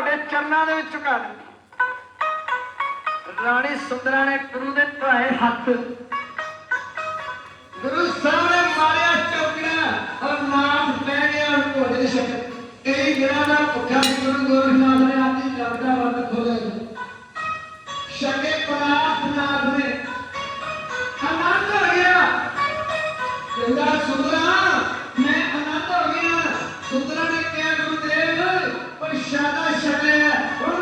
ਤੁਹਾਡੇ ਚਰਨਾਂ ਦੇ ਵਿੱਚ ਝੁਕਾ ਦਿੰਦੀ। ਰਾਣੀ ਸੁੰਦਰਾ ਨੇ ਗੁਰੂ ਦੇ ਧਾਏ ਹੱਥ ਗੁਰੂ ਸਾਹਿਬ ਨੇ ਮਾਰਿਆ, ਚੌਕਣਾ ਔਰ ਨਾਮ ਪੈ ਗਿਆ ਔਰ ਭੋਜਨ ਸ਼ਕਤ ਤੇਰੀ ਗਿਰਾ ਦਾ ਪੁੱਠਾ ਗੁਰੂ ਗੋਬਿੰਦ ਨੇ ਆਪਣੀ ਲੱਗਦਾ ਵਰਤ ਖੋਲੇ ਸ਼ਕੇ ਪ੍ਰਾਪ ਨਾਮ ਨੇ। ਆਨੰਦ ਹੋ ਗਿਆ। ਕਹਿੰਦਾ, ਸੁੰਦਰਾ, ਮੈਂ ਆਨੰਦ ਹੋ ਗਿਆ। ਸੁੰਦਰਾ ਨੇ ਕਿਹਾ, ਗੁਰੂ Shut up, shut up.